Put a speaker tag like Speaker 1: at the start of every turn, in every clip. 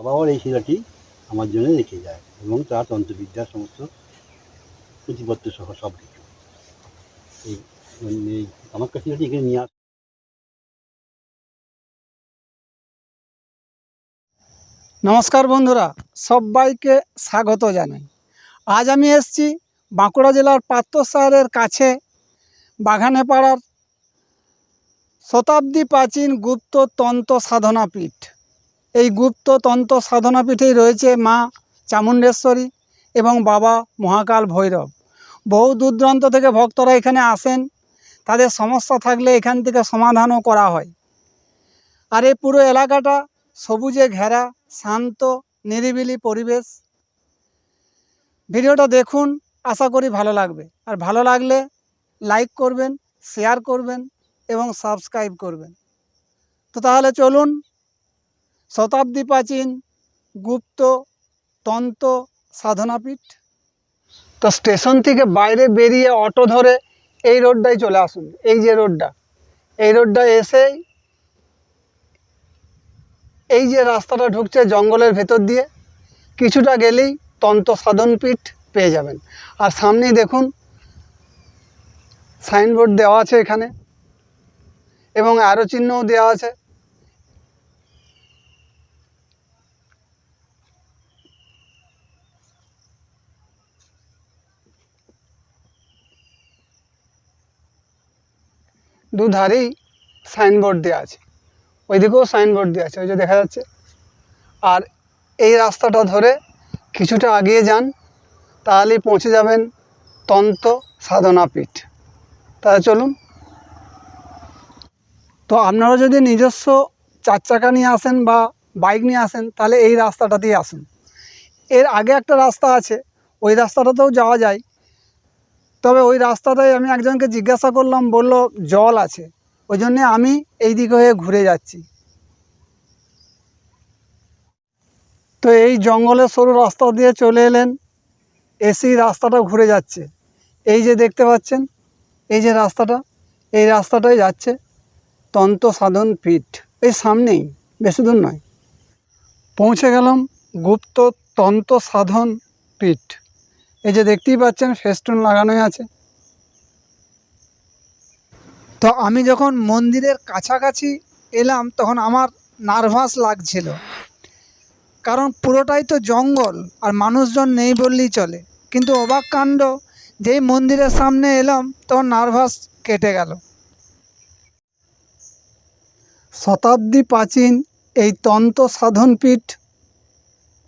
Speaker 1: বাবাও এই শিলাটি আমার জন্য রেখে যায় এবং তার তন্ত্রবিদ্যার সমস্ত পুঁথিপত্র সহ সব কিছু এই মানে এই কামাখ্যা শিলাটি এখানে নিয়ে
Speaker 2: নমস্কার বন্ধুরা, সবাইকে স্বাগত জানাই। আজ আমি এসেছি বাঁকুড়া জেলার পাত্রসারের কাছে বাগানে পাড়ার শতাব্দী প্রাচীন গুপ্ত তন্ত্র সাধনা পীঠ এই গুপ্ত তন্ত্র সাধনা পীঠেই রয়েছে মা চামুণ্ডেশ্বরী এবং বাবা মহাকাল ভৈরব। বহু দূর থেকে ভক্তরা এখানে আসেন। তাদের সমস্যা থাকলে এখান থেকে সমাধানও করা হয়। আর এই পুরো এলাকাটা সবুজে ঘেরা, শান্ত, নিরিবিলি পরিবেশ। ভিডিওটা দেখুন, আশা করি ভালো লাগবে। আর ভালো লাগলে লাইক করবেন, শেয়ার করবেন এবং সাবস্ক্রাইব করবেন। তো তাহলে চলুন শতাব্দী প্রাচীন গুপ্ত তন্ত্র সাধনাপীঠ। তো স্টেশন থেকে বাইরে বেরিয়ে অটো ধরে এই রোডটায় চলে আসুন, এই যে রোডটা। এই রোডটা এসেই এই যে রাস্তাটা ঢুকছে জঙ্গলের ভেতর দিয়ে, কিছুটা গেলেই তন্ত্র সাধনপীঠ পেয়ে যাবেন। আর সামনেই দেখুন, সাইনবোর্ড দেওয়া আছে এখানে, এবং আরও চিহ্নও দেওয়া আছে। দুধারেই সাইনবোর্ড দেওয়া আছে। ওইদিকেও সাইনবোর্ড দেওয়া আছে, ওই যে দেখা যাচ্ছে। আর এই রাস্তাটা ধরে কিছুটা আগিয়ে যান, তাহলেই পৌঁছে যাবেন তন্ত সাধনা পীঠ। তাহলে চলুন। তো আপনারা যদি নিজস্ব চার চাকা নিয়ে আসেন বা বাইক নিয়ে আসেন, তাহলে এই রাস্তাটা দিয়ে আসুন। এর আগে একটা রাস্তা আছে, ওই রাস্তাটাতেও যাওয়া যায়। তবে ওই রাস্তাটায় আমি একজনকে জিজ্ঞাসা করলাম, বলল, জল আছে। ওই জন্যে আমি এই দিকে হয়ে ঘুরে যাচ্ছি। তো এই জঙ্গলের সরু রাস্তা দিয়ে চলে এলেন, এসি রাস্তাটা ঘুরে যাচ্ছে। এই যে দেখতে পাচ্ছেন, এই যে রাস্তাটা, এই রাস্তাটাই যাচ্ছে তন্ত সাধন পীঠ। এই সামনেই, বেশি দূর নয়। পৌঁছে গেলাম গুপ্ত তন্ত সাধন পীঠ। এই যে দেখতেই পাচ্ছেন, ফেস্টুন লাগানোই আছে। তো আমি যখন মন্দিরের কাছাকাছি এলাম, তখন আমার নার্ভাস লাগছিল। কারণ পুরোটাই তো জঙ্গল, আর মানুষজন নেই বললেই চলে। কিন্তু অবাক কাণ্ড, যেই মন্দিরের সামনে এলাম, তখন নার্ভাস কেটে গেল। শতাব্দী প্রাচীন এই তন্ত্র সাধনপীঠ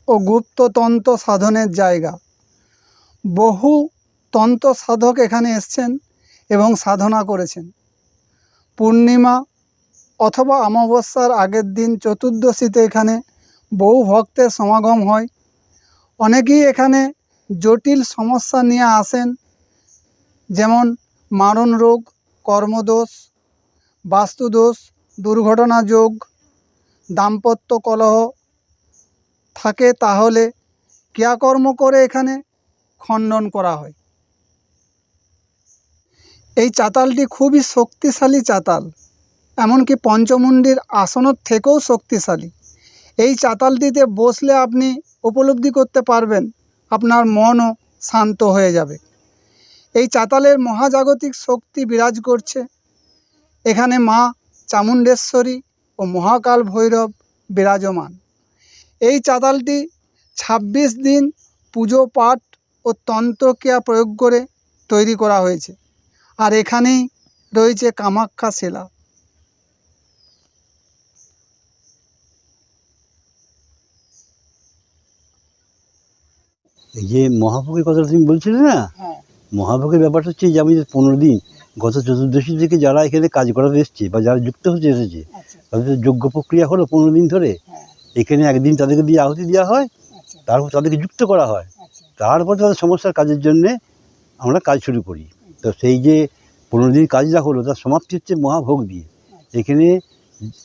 Speaker 2: ও গুপ্ত তন্ত্র সাধনের জায়গা। বহু তন্ত্র সাধক এখানে এসছেন এবং সাধনা করেছেন। পূর্ণিমা অথবা অমাবস্যার আগের দিন চতুর্দশীতে এখানে বহু ভক্তের সমাগম হয়। অনেকেই এখানে জটিল সমস্যা নিয়ে আসেন, যেমন মারণ রোগ, কর্মদোষ, বাস্তুদোষ, দুর্ঘটনা যোগ, দাম্পত্য কলহ থাকে, তাহলে ক্রিয়াকর্ম করে এখানে খণ্ডন করা হয়। এই চাতালটি খুবই শক্তিশালী চাতাল, এমনকি পঞ্চমুণ্ডির আসনের থেকেও শক্তিশালী। এই চাতালটিতে বসলে আপনি উপলব্ধি করতে পারবেন, আপনার মনও শান্ত হয়ে যাবে। এই চাতালের মহাজাগতিক শক্তি বিরাজ করছে। এখানে মা চামুণ্ডেশ্বরী ও মহাকাল ভৈরব বিরাজমান। এই চাতালটি ২৬ দিন পুজো পাঠ ও তন্ত্রক্রিয়া প্রয়োগ করে তৈরি করা হয়েছে। আর এখানেই রয়েছে কামাখ্যা শিলা।
Speaker 1: এই যে মহাভোগের কথাটা তুমি বলছিলে না?
Speaker 2: হ্যাঁ।
Speaker 1: মহাভোগের ব্যাপারটা হচ্ছে যে আমি যে পনেরো দিন গত চতুর্দশী থেকে যারা এখানে কাজ করাতে এসছে বা যারা যুক্ত হতে এসেছে
Speaker 2: আচ্ছা।
Speaker 1: তাদের যোগ্য প্রক্রিয়া হলো পনেরো দিন ধরে।
Speaker 2: হ্যাঁ।
Speaker 1: এখানে একদিন তাদেরকে দিয়ে আহুতি দেওয়া হয়
Speaker 2: আচ্ছা।
Speaker 1: তারপর তাদেরকে যুক্ত করা হয়।
Speaker 2: আচ্ছা।
Speaker 1: তারপর তাদের সমস্যার কাজের জন্যে আমরা কাজ শুরু করি। তো সেই যে পনেরো দিন কাজটা হলো তার সমাপ্তি হচ্ছে মহাভোগ দিয়ে। এখানে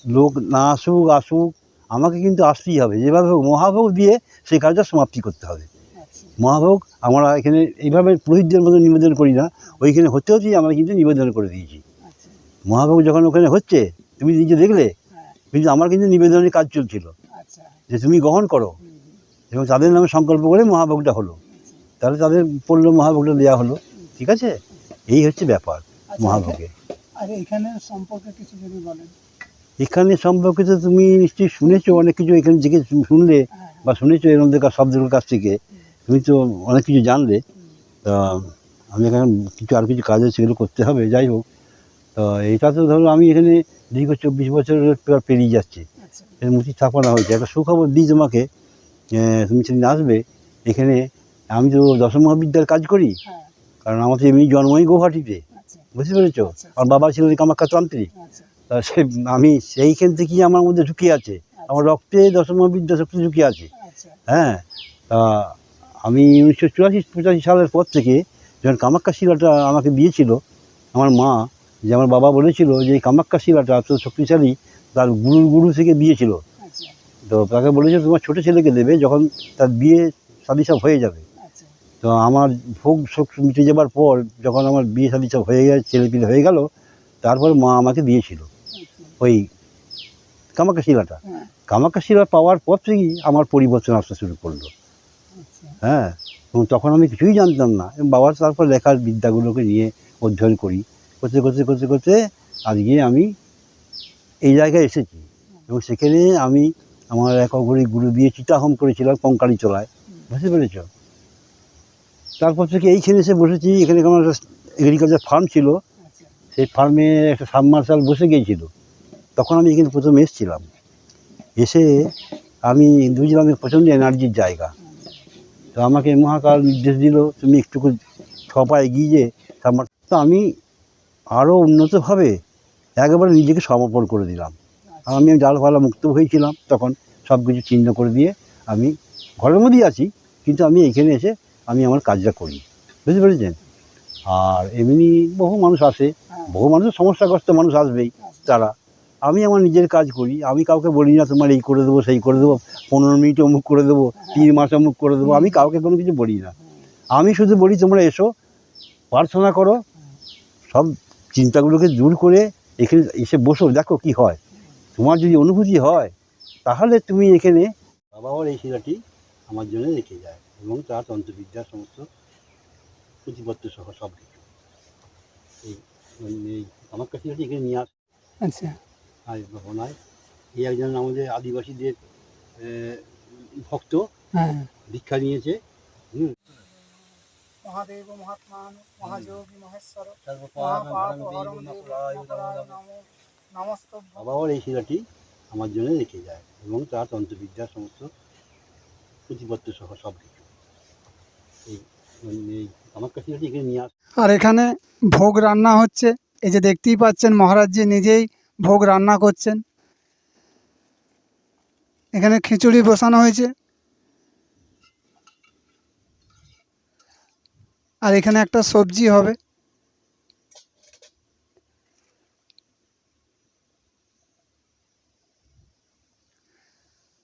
Speaker 1: লোক না আসুক আসুক আমাকে কিন্তু আসতেই হবে। যেভাবে হোক মহাভোগ দিয়ে সেই কাজটা সমাপ্তি করতে হবে।
Speaker 2: আচ্ছা।
Speaker 1: মহাভোগ আমরা এখানে এইভাবে পুরোহিতদের মতো নিবেদন করি না। ওইখানে হতে হতেই আমরা কিন্তু নিবেদন করে দিয়েছি।
Speaker 2: আচ্ছা।
Speaker 1: মহাভোগ যখন ওখানে হচ্ছে তুমি নিজে দেখলে
Speaker 2: হ্যাঁ।
Speaker 1: কিন্তু আমার কিন্তু নিবেদনের কাজ চলছিল।
Speaker 2: আচ্ছা।
Speaker 1: যে তুমি গ্রহণ করো। এবং তাদের নামে সংকল্প করে মহাভোগটা হলো। তাহলে তাদের পড়ল মহাভোগটা দেওয়া হলো ঠিক আছে? এই হচ্ছে ব্যাপার মহাভোগে।
Speaker 2: আর এখানে সম্পর্কে কিছু যদি বলেন।
Speaker 1: এখানে সম্পর্কে তো তুমি নিশ্চয়ই শুনেছো অনেক কিছু এখানে থেকে শুনলে বা শুনেছো এরকম শব্দের কাছ থেকে তুমি তো অনেক কিছু জানলে। তা আমি এখানে কিছু আর কিছু কাজ আছে সেগুলো করতে হবে যাই হোক। তো এটা তো ধরো আমি এখানে দীর্ঘ চব্বিশ বছরের প্রায় পেরিয়ে যাচ্ছে।
Speaker 2: আচ্ছা।
Speaker 1: এর মূর্তি স্থাপনা হয়েছে। একটা সুখবর দিই তোমাকে তুমি সেদিন আসবে এখানে আমি তো দশম মহাবিদ্যার কাজ করি।
Speaker 2: হ্যাঁ।
Speaker 1: কারণ আমার তো এমনি জন্মই গৌহাটিতে
Speaker 2: আচ্ছা।
Speaker 1: বুঝতে পেরেছ?
Speaker 2: আচ্ছা।
Speaker 1: আমার বাবা ছিল কামাখ্যা তান্ত্রিক।
Speaker 2: আচ্ছা।
Speaker 1: তা সে আমি সেইখান থেকেই আমার মধ্যে ঢুকে আছে। আমার রক্তে দশম মহাবিদ্যা শক্তি ঢুকে আছে। হ্যাঁ তা আমি উনিশশো চুরাশি পঁচাশি সালের পর থেকে যখন কামাখ্যা শিলাটা আমাকে দিয়েছিল আমার মা যে আমার বাবা বলেছিল যে এই কামাখ্যা শিলাটা এত শক্তিশালী তার গুরু গুরু থেকে দিয়েছিল। তো তাকে বলেছিল তোমার ছোটো ছেলেকে দেবে যখন তার বিয়ে শাদি সব হয়ে যাবে। তো আমার ভোগ শোক মিটে যাবার পর যখন আমার বিয়ে শাদি সব হয়ে গেছে ছেলে পিলে হয়ে গেল তারপর মা আমাকে দিয়েছিল ওই কামাখ্যা শিলাটা
Speaker 2: হ্যাঁ।
Speaker 1: কামাখ্যা শিলা পাওয়ার পর থেকেই আমার পরিবর্তন আসতে শুরু করল।
Speaker 2: আচ্ছা।
Speaker 1: হ্যাঁ এবং তখন আমি কিছুই জানতাম না। এবং বাবার তারপর লেখার বিদ্যাগুলোকে নিয়ে অধ্যয়ন করি। করতে করতে করতে করতে আজকে আমি এই জায়গায় এসেছি। এবং সেখানে আমি আমার এক অগরি গুরু দিয়ে চিতাহম করেছিলাম কঙ্কালি চলায় বুঝতে পেরেছ? তারপর থেকে এইখানে এসে বসেছি এখানে আমার এগ্রিকালচার ফার্ম ছিল।
Speaker 2: আচ্ছা।
Speaker 1: সেই ফার্মে একটা সাবমার্শাল বসে গিয়েছিল। তখন আমি এখানে প্রথম এসেছিলাম। এসে আমি বুঝলাম প্রচণ্ড এনার্জির জায়গা। তো আমাকে মহাকাল নির্দেশ দিল তুমি একটুকু ছপা এগিয়ে যে সাবমার তো আমি আরও উন্নতভাবে একেবারে নিজেকে সমর্পণ করে দিলাম। আর আমি ডালপালা মুক্ত হয়েছিলাম তখন সব কিছু চিহ্ন করে দিয়ে আমি ঘরের মধ্যেই আছি। কিন্তু আমি এখানে এসে আমি আমার কাজটা করি। বুঝতে পেরেছেন? আর এমনি বহু মানুষ আসে
Speaker 2: হ্যাঁ।
Speaker 1: বহু মানুষের সমস্যাগ্রস্ত মানুষ আসবেই তারা। আমি আমার নিজের কাজ করি আমি কাউকে বলি না তোমার এই করে দেবো সেই করে দেবো পনেরো মিনিট অমুক করে দেবো তিন মাস অমুক করে দেবো আমি কাউকে কোনো কিছু বলি না। আমি শুধু বলি তোমরা এসো প্রার্থনা করো সব চিন্তাগুলোকে দূর করে এখানে এসে বসো দেখো কি হয়। তোমার যদি অনুভূতি হয় তাহলে তুমি এখানে বাবাও এই শিলাটি আমার জন্য রেখে যায়। এবং তার তন্ত্রবিদ্যা সমস্ত প্রতিপত্তি সহ সব কিছু এই মানে আমার কাছে এখানে নিয়ে আস
Speaker 2: আচ্ছা।
Speaker 1: আর ভাবনায় এই একজন আমাদের আদিবাসীদের ভক্ত।
Speaker 2: হ্যাঁ।
Speaker 1: দীক্ষা নিয়েছে। হুম।
Speaker 2: মহাদেব মহাত্মান মহাযোগী মহেশ্বর।
Speaker 1: এই শিলাটি আমার জন্য রেখে যায় এবং তার তন্ত্রবিদ্যার সমস্ত প্রতিপত্তি সহ সব কিছু এই মানে এই আমার কাছে এখানে নিয়ে আস
Speaker 2: আর এখানে ভোগ রান্না হচ্ছে। এই যে দেখতেই পাচ্ছেন, মহারাজজি নিজেই ভোগ রান্না করছেন। এখানে খিচুড়ি বসানো হয়েছে। আর এখানে একটা সবজি হবে।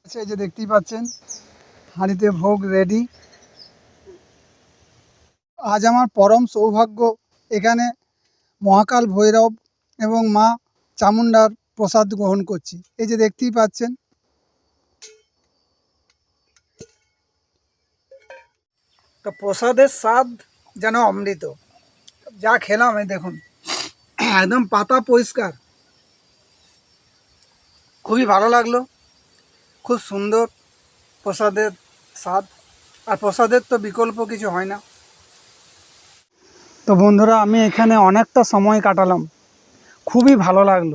Speaker 2: আচ্ছা এই যে দেখতেই পাচ্ছেন, হাঁড়িতে ভোগ রেডি আজ আমার পরম সৌভাগ্য এখানে মহাকাল ভৈরব এবং মা চামুণ্ডার প্রসাদ গ্রহণ করছি। এই যে দেখতেই পাচ্ছেন। তো প্রসাদের স্বাদ যেন অমৃত। যা খেলাম, এই দেখুন। একদম পাতা পরিষ্কার। খুবই ভালো লাগল। খুব সুন্দর প্রসাদের স্বাদ। আর প্রসাদের তো বিকল্প কিছু হয় না। তো বন্ধুরা, আমি এখানে অনেকটা সময় কাটালাম। খুবই ভালো লাগল।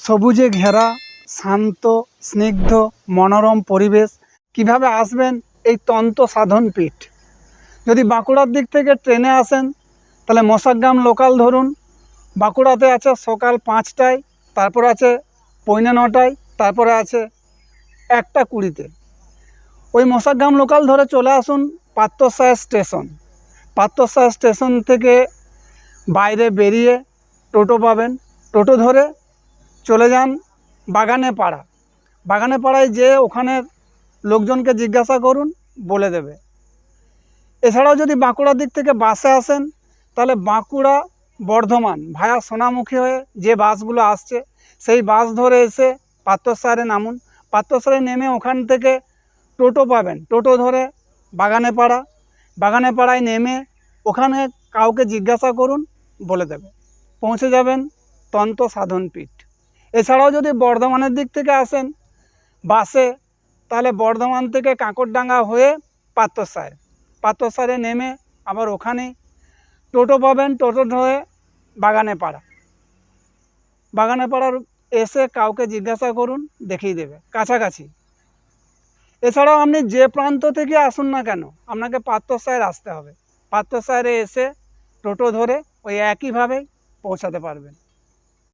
Speaker 2: সবুজে ঘেরা, শান্ত, স্নিগ্ধ, মনোরম পরিবেশ। কীভাবে আসবেন? এই তন্ত্র সাধন পীঠ। যদি বাঁকুড়ার দিক থেকে ট্রেনে আসেন, তাহলে মশাগ্রাম লোকাল ধরুন। বাঁকুড়াতে আছে সকাল পাঁচটায়, তারপর আছে পৌনে নটায়, তারপরে আছে একটা কুড়িতে। ওই মশাগ্রাম লোকাল ধরে চলে আসুন পাত্রসায় স্টেশন। পাত্রসায় স্টেশন থেকে বাইরে বেরিয়ে টোটো পাবেন। টোটো ধরে চলে যান বাগানে পাড়া বাগানে পাড়ায় যেয়ে ওখানের লোকজনকে জিজ্ঞাসা করুন, বলে দেবে। এছাড়াও যদি বাঁকুড়ার দিক থেকে বাসে আসেন, তাহলে বাঁকুড়া বর্ধমান ভায়া সোনামুখী হয়ে যে বাসগুলো আসছে, সেই বাস ধরে এসে পাত্রসারে নামুন। পাত্রসারে নেমে ওখান থেকে টোটো পাবেন। টোটো ধরে বাগানে পাড়া বাগানে পাড়ায় নেমে ওখানে কাউকে জিজ্ঞাসা করুন, বলে দেবে। পৌঁছে যাবেন তন্ত্র সাধন পীঠ। এছাড়াও যদি বর্ধমানের দিক থেকে আসেন বাসে, তাহলে বর্ধমান থেকে কাঁকরডাঙ্গা হয়ে পাত্রসার পাত্রসারে নেমে আবার ওখানে টোটো পাবেন, টোটো ধরে বাগানে পাড়া বাগানে পাড়ার এসে কাউকে জিজ্ঞাসা করুন, দেখিয়ে দেবে, কাছাকাছি। এছাড়াও আপনি যে প্রান্ত থেকে আসুন না কেন, আপনাকে পাত্রসায়ের আসতে হবে। পাত্রসায়েরে এসে টোটো ধরে ওই একইভাবেই পৌঁছাতে পারবেন।